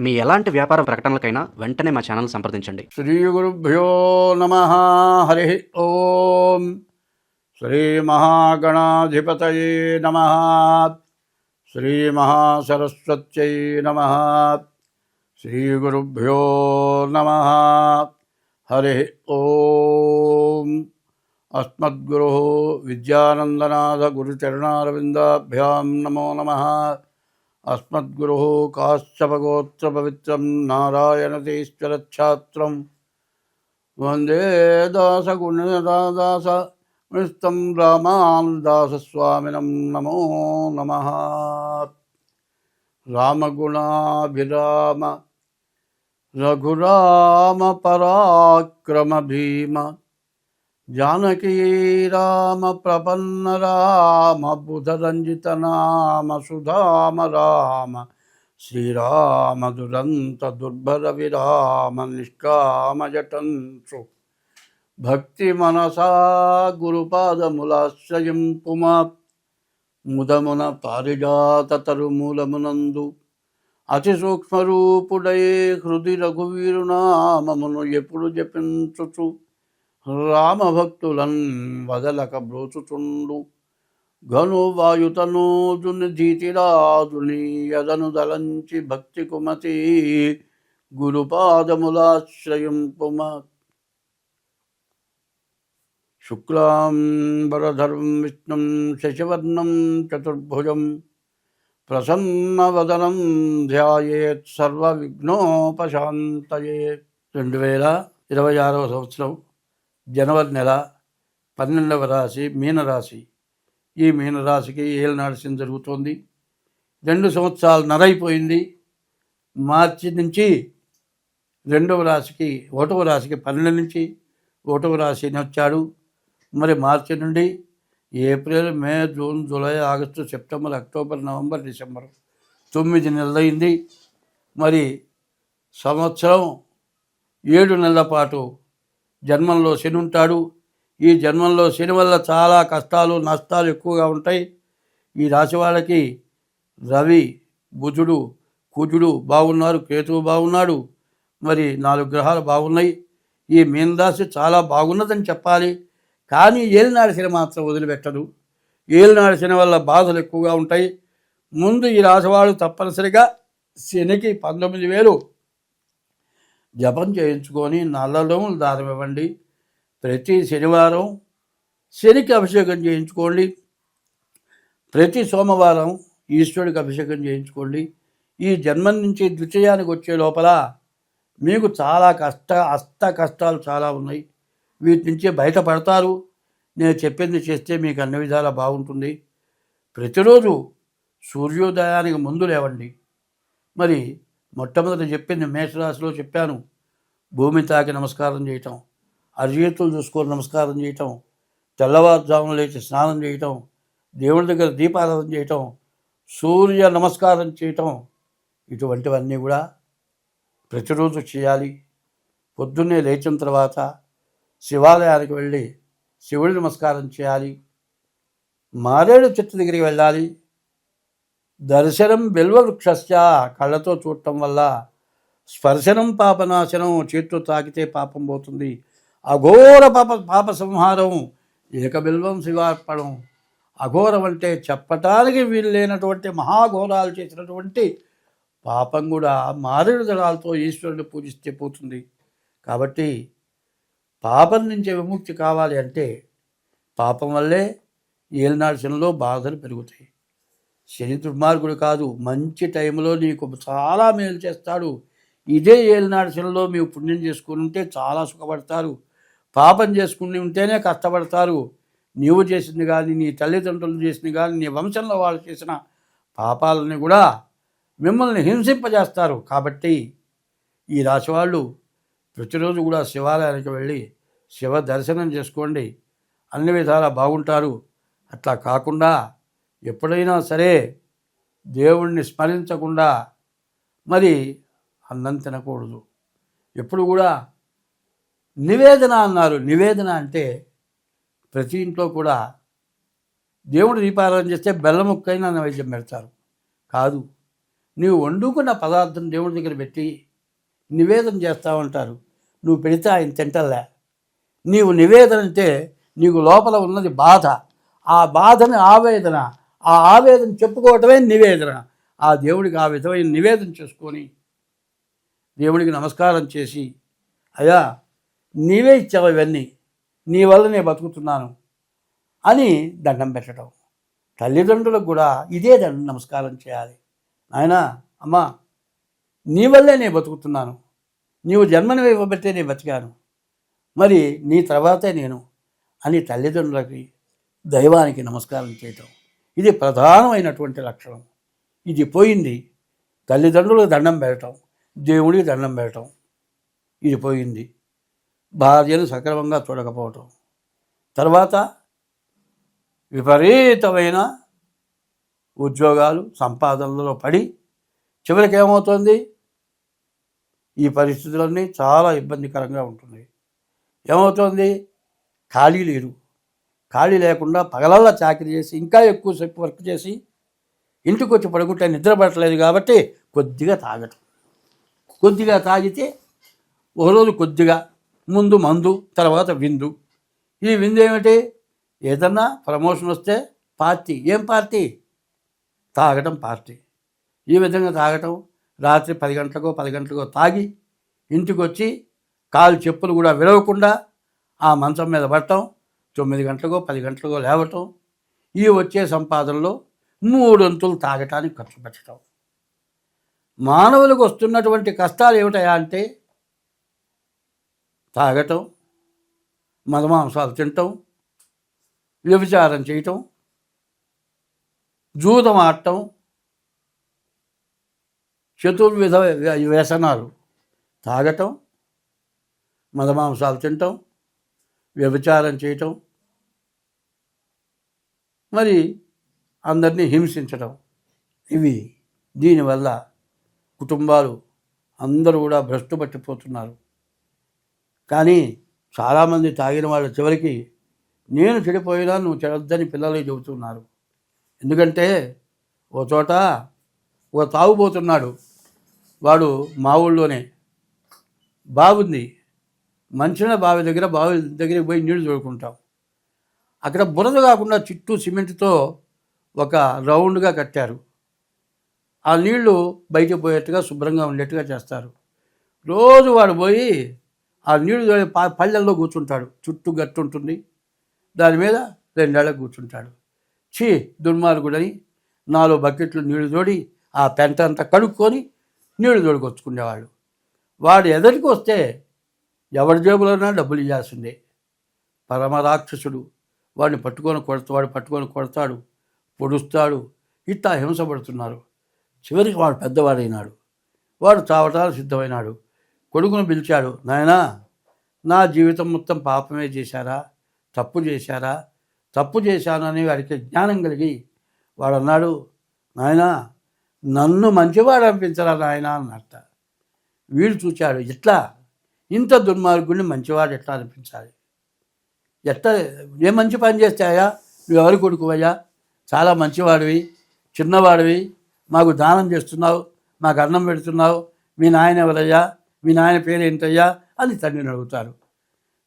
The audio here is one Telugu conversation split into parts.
మీ ఎలాంటి వ్యాపార ప్రకటనలకైనా వెంటనే మా ఛానల్ సంప్రదించండి. శ్రీ గురుభ్యో నమ. హరి ఓం. శ్రీ మహాగణాధిపతయే నమ. శ్రీ మహాసరస్వత్యై నమ. శ్రీ గురుభ్యో నమ. హరి ఓం. అస్మద్గురు విద్యానందనాథ గురుచరణారవిందాభ్యాం నమో నమ. अस्मद्गुरोः काश्चपगोत्रपवित्रं नारायणतीश्वरच्छात्रं वंदे दासगुणदादास गुणस्तं रामानुदासस्वामिनं नमो रघुराम पराक्रम रघुरामपराक्रमभीम जानकी राम प्रपन्न राम बुधरञ्जित नाम सुधाम राम श्रीराम दुरन्त दुर्भर विराम निष्काम जटन्सु భక్తి మనసా గురుపాదములాశ్రయం పుమా ముదమున పారిజాత తరుమూలమునందు అతి సూక్ష్మరూపుడై హృది రఘువీరునామమును ఎప్పుడు జపించుచు రామభక్తులన్ వదలక బ్రోచుచుండు. ఘను వాయుతనూజుని ధీతిరాజుని యదను దలంచి భక్తి కుమతి గురుపాదములాశ్రయం గురుపాదములాశ్రయింపుమ శుక్లాంబరధరం విష్ణుం శశివర్ణం చతుర్భుజం ప్రసన్నవదనం ధ్యాయేత్ సర్వవిఘ్నోపశాంతయే రెండు వేల ఇరవై ఆరవ సంవత్సరం. జనవరి నెల పన్నెండవ రాశి మీనరాశి. ఈ మీనరాశికి ఏళ్ళనాడు జరుగుతోంది. రెండు సంవత్సరాలు నరైపోయింది. మార్చి నుంచి రెండవ రాశికి ఒకటవ రాశికి పన్నెండు నుంచి ఒకటవ రాశిని వచ్చాడు. మరి మార్చి నుండి April May June July August September October November December తొమ్మిది నెలలైంది. మరి సంవత్సరం ఏడు నెలల పాటు జన్మంలో శని ఉంటాడు. ఈ జన్మంలో శని వల్ల చాలా కష్టాలు నష్టాలు ఎక్కువగా ఉంటాయి. ఈ రాశి వాళ్ళకి రవి బుధుడు కుజుడు బాగున్నారు కేతువు బాగున్నాడు. మరి నాలుగు గ్రహాలు బాగున్నాయి. ఈ మీనరాశి చాలా బాగున్నదని చెప్పాలి. కానీ ఏలినాడు శని మాత్రం వదిలిపెట్టదు. ఏలినాడు శని వల్ల బాధలు ఎక్కువగా ఉంటాయి. ముందు ఈ రాశివాడు తప్పనిసరిగా శనికి పంతొమ్మిది వేలు జపం చేయించుకొని నల్లలోము దారం ఇవ్వండి. ప్రతి శనివారం శనికి అభిషేకం చేయించుకోండి. ప్రతి సోమవారం ఈశ్వరుడికి అభిషేకం చేయించుకోండి. ఈ జన్మం నుంచి ద్వితీయానికి వచ్చే లోపల మీకు చాలా కష్ట అష్ట కష్టాలు చాలా ఉన్నాయి. వీటి నుంచి బయటపడతారు. నేను చెప్పింది చేస్తే మీకు అన్ని విధాలా బాగుంటుంది. ప్రతిరోజు సూర్యోదయానికి ముందు లేవండి. మరి మొట్టమొదటి చెప్పింది మేషరాశిలో చెప్పాను. భూమి తాకి నమస్కారం చేయటం అరిచేతులు చూసుకొని నమస్కారం చేయటం తెల్లవారుజామున లేచి స్నానం చేయటం దేవుని దగ్గర దీపారాధన చేయటం సూర్య నమస్కారం చేయటం ఇటువంటివన్నీ కూడా ప్రతిరోజు చేయాలి. పొద్దున్నే లేచిన తర్వాత శివాలయానికి వెళ్ళి శివుడి నమస్కారం చేయాలి. మారేడు చెట్టు దగ్గరికి వెళ్ళాలి. దర్శనం బిల్వవృక్షస్య కళ్ళతో చూడటం వల్ల స్పర్శనం పాపనాశనం చేతితో తాకితే పాపం పోతుంది. అఘోర పాప పాప సంహారం ఏకబిల్వం శివార్పణం. అఘోరం అంటే చెప్పటానికి వీలు లేనటువంటి మహాఘోరాలు చేసినటువంటి పాపం కూడా మారేడు దళాలతో ఈశ్వరుని పూజిస్తే పోతుంది. కాబట్టి పాపం నుంచి విముక్తి కావాలి అంటే పాపం వల్లే ఏలినాడు శనిలో బాధలు పెరుగుతాయి. శని దుర్మార్గుడు కాదు మంచి టైంలో నీకు చాలా మేలు చేస్తాడు. ఇదే ఏలినాడు శనిలో మీరు పుణ్యం చేసుకుని ఉంటే చాలా సుఖపడతారు. పాపం చేసుకుని ఉంటేనే కష్టపడతారు. నీవు చేసింది కానీ నీ తల్లిదండ్రులు చేసింది కానీ నీ వంశంలో వాళ్ళు చేసిన పాపాలని కూడా మిమ్మల్ని హింసింపజేస్తారు. కాబట్టి ఈ రాశి వాళ్ళు ప్రతిరోజు కూడా శివాలయానికి వెళ్ళి శివ దర్శనం చేసుకోండి. అన్ని విధాలా బాగుంటారు. అట్లా కాకుండా ఎప్పుడైనా సరే దేవుణ్ణి స్మరించకుండా మరి అన్నం తినకూడదు. ఎప్పుడు కూడా నివేదన అన్నారు. నివేదన అంటే ప్రతి ఇంట్లో కూడా దేవుడు దీపారాధన చేస్తే బెల్లం ముక్కైనా నైవేద్యం పెడతారు. కాదు. నీవు వండుకున్న పదార్థం దేవుడి దగ్గర పెట్టి నివేదన చేస్తావంటారు నువ్వు పెడితే ఆయన తింటలే. నీవు నివేదన అంటే నీకు లోపల ఉన్నది బాధ. ఆ బాధని ఆవేదన ఆ ఆవేదన చెప్పుకోవటమే నివేదన. ఆ దేవుడికి ఆ విధమైన నివేదన చేసుకొని దేవుడికి నమస్కారం చేసి అయ్యా నీవే ఇచ్చావు ఇవన్నీ నీ వల్ల నేను బతుకుతున్నాను అని దండం పెట్టడం. తల్లిదండ్రులకు కూడా ఇదే దండం నమస్కారం చేయాలి. నాయనా అమ్మా నీ వల్లే నేను బతుకుతున్నాను. నీవు జన్మను ఇవ్వబట్టే నేను బతికాను. మరి నీ తర్వాతే నేను అని తల్లిదండ్రులకి దైవానికి నమస్కారం చేయటం. ఇది ప్రధానమైనటువంటి లక్షణం. ఇది పోయింది. తల్లిదండ్రులకు దండం పెట్టడం దేవుడికి దండం పెట్టడం. ఇది పోయింది. భార్యను సక్రమంగా చూడకపోవటం. తర్వాత విపరీతమైన ఉద్యోగాలు సంపాదనలో పడి చివరికి ఏమవుతుంది ఈ పరిస్థితులన్నీ చాలా ఇబ్బందికరంగా ఉంటున్నాయి. ఏమవుతుంది? ఖాళీ లేరు. ఖాళీ లేకుండా పగలల్లా చాకరీ చేసి ఇంకా ఎక్కువసేపు వర్క్ చేసి ఇంటికి వచ్చి పడుకుంటే నిద్ర కాబట్టి కొద్దిగా తాగటం. కొద్దిగా తాగితే ఒకరోజు కొద్దిగా ముందు మందు తర్వాత విందు. ఈ విందు ఏమిటి? ఏదన్నా ప్రమోషన్ వస్తే పార్టీ. ఏం పార్టీ? తాగటం పార్టీ. ఈ విధంగా తాగటం రాత్రి పది గంటలకో పది గంటలకో తాగి ఇంటికి వచ్చి కాలు చెప్పులు కూడా విడవకుండా ఆ మంచం మీద పడటం తొమ్మిది గంటలకో పది గంటలకో లేవటం ఈ వచ్చే సంపాదనలో మూడొంతులు తాగటానికి ఖర్చు పెట్టడం మానవులకు వస్తున్నటువంటి కష్టాలు ఏమిటయా అంటే తాగటం మదమాంసాలు తినటం వ్యభిచారం చేయటం జూదం ఆడటం చతుర్విధ వ్యసనాలు తాగటం మదమాంసాలు తినటం వ్యభిచారం చేయటం మరి అందరినీ హింసించటం ఇవి దీనివల్ల కుటుంబాలు అందరూ కూడా భ్రష్టు పట్టిపోతున్నారు. కానీ చాలామంది తాగిన వాళ్ళ చివరికి నేను చెడిపోయినా నువ్వు చెడొద్దని పిల్లలు చెబుతున్నారు. ఎందుకంటే ఓ చోట ఒక తాగుబోతున్నాడు. వాడు మా ఊళ్ళోనే. బాగుంది మంచిన బావి దగ్గర బావి దగ్గరికి పోయి నీళ్ళు తోడుకుంటాం. అక్కడ బురద కాకుండా చుట్టూ సిమెంట్తో ఒక రౌండ్గా కట్టారు. ఆ నీళ్ళు బయట పోయేట్టుగా శుభ్రంగా ఉండేట్టుగా చేస్తారు. రోజు వాడు పోయి ఆ నీళ్ళు తోడే ప- కూర్చుంటాడు. చుట్టూ గట్టు ఉంటుంది. దాని మీద రెండేళ్ళకు కూర్చుంటాడు. ఛీ దుర్మార్గుడని నాలుగు బకెట్లు నీళ్ళు తోడి ఆ పెంట అంతా కడుక్కొని నీళ్ళు తోడుకొచ్చుకునేవాడు. వాడు ఎదరికి వస్తే ఎవరి జేబులోనా డబ్బులు ఇవ్వాల్సిందే పరమ రాక్షసుడు. వాడిని పట్టుకొని కొడతా వాడు పట్టుకొని కొడతాడు పొడుస్తాడు ఇట్లా హింసపడుతున్నారు. చివరికి వాడు పెద్దవాడైనాడు. వాడు చావటానికి సిద్ధమైనాడు. కొడుకును పిలిచాడు నాయనా నా జీవితం మొత్తం పాపమే చేశారా? తప్పు చేశారా? తప్పు చేశానని వాడికి జ్ఞానం కలిగి వాడు అన్నాడు నాయనా నన్ను మంచివాడు అనిపించరా నాయనా? అన్నట్ట వీడు చూచాడు ఎట్లా? ఇంత దుర్మార్గుడిని మంచివాడు ఎట్లా అనిపించాలి? ఎట్లా ఏ మంచి పని చేస్తాయా? నువ్వు ఎవరి కొడుకువయ్యా చాలా మంచివాడివి చిన్నవాడివి. మాకు దానం చేస్తున్నావు మాకు అన్నం పెడుతున్నావు. మీ నాయన ఎవరయ్యా? మీ నాయన పేరు ఏంటయ్యా? అని తండ్రిని అడుగుతారు.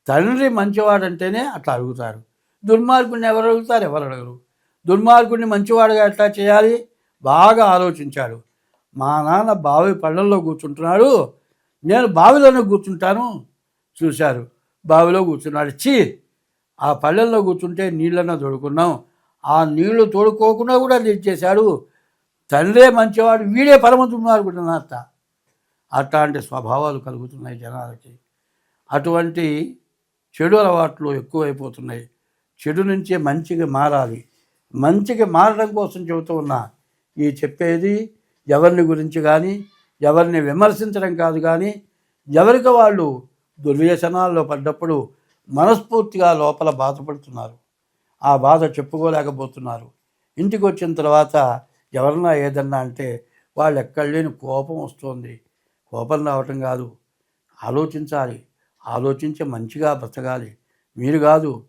తండ్రి మంచివాడంటేనే అట్లా అడుగుతారు. దుర్మార్గుడిని ఎవరు అడుగుతారు? ఎవరు అడగరు. దుర్మార్గుడిని మంచివాడుగా ఎట్లా చేయాలి? బాగా ఆలోచించాడు మా నాన్న బావి పళ్ళల్లో కూర్చుంటున్నాడు. నేను బావిలోనే కూర్చుంటాను చూశారు. బావిలో కూర్చున్నాడు. చీ ఆ పల్లెల్లో కూర్చుంటే నీళ్ళన్నా తోడుకున్నాం. ఆ నీళ్ళు తోడుకోకుండా కూడా తెచ్చేశాడు తండ్రే మంచివాడు వీడే పరమ అత్త. అట్లాంటి స్వభావాలు కలుగుతున్నాయి జనాలకి. అటువంటి చెడు అలవాట్లు ఎక్కువైపోతున్నాయి. చెడు నుంచే మంచిగా మారాలి. మంచిగా మారడం కోసం చెబుతూ ఉన్నా. ఈ చెప్పేది ఎవరిని గురించి కానీ ఎవరిని విమర్శించడం కాదు కానీ ఎవరికి వాళ్ళు దుర్వ్యసనాల్లో పడ్డప్పుడు మనస్ఫూర్తిగా లోపల బాధపడుతున్నారు. ఆ బాధ చెప్పుకోలేకపోతున్నారు. ఇంటికి వచ్చిన తర్వాత ఎవరన్నా ఏదన్నా అంటే వాళ్ళు ఎక్కడ లేని కోపం వస్తుంది. కోపం రావటం కాదు. ఆలోచించాలి. ఆలోచించి మంచిగా బ్రతకాలి మీరు కాదు.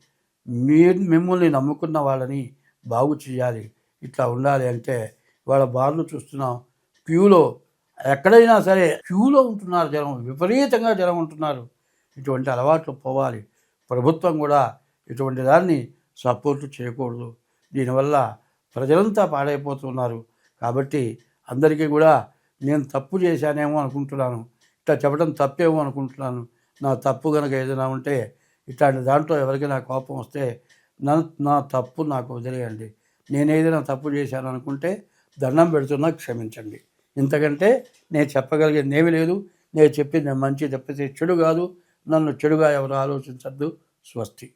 మీరు మిమ్మల్ని నమ్ముకున్న వాళ్ళని బాగు చేయాలి. ఇట్లా ఉండాలి అంటే వాళ్ళ బాధలు చూస్తున్నాం. క్యూలో ఎక్కడైనా సరే క్యూలో ఉంటున్నారు జనం. విపరీతంగా జనం ఉంటున్నారు. ఇటువంటి అలవాట్లు పోవాలి. ప్రభుత్వం కూడా ఇటువంటి దాన్ని సపోర్ట్ చేయకూడదు. దీనివల్ల ప్రజలంతా పాడైపోతున్నారు. కాబట్టి అందరికీ కూడా నేను తప్పు చేశానేమో అనుకుంటున్నాను. ఇట్లా చెప్పడం తప్పేమో అనుకుంటున్నాను. నా తప్పు కనుక ఏదైనా ఉంటే ఇట్లాంటి దాంట్లో ఎవరికైనా కోపం వస్తే నా నా తప్పు నాకు వదిలేయండి. నేను ఏదైనా తప్పు చేశాను అనుకుంటే దండం పెడుతున్నా క్షమించండి. ఇంతకంటే నేను చెప్పగలిగేది ఏమీ లేదు. నేను చెప్పింది మంచి తప్పితే చెడు కాదు. నన్ను చెడుగా ఎవరు ఆలోచించద్దు. స్వస్తి.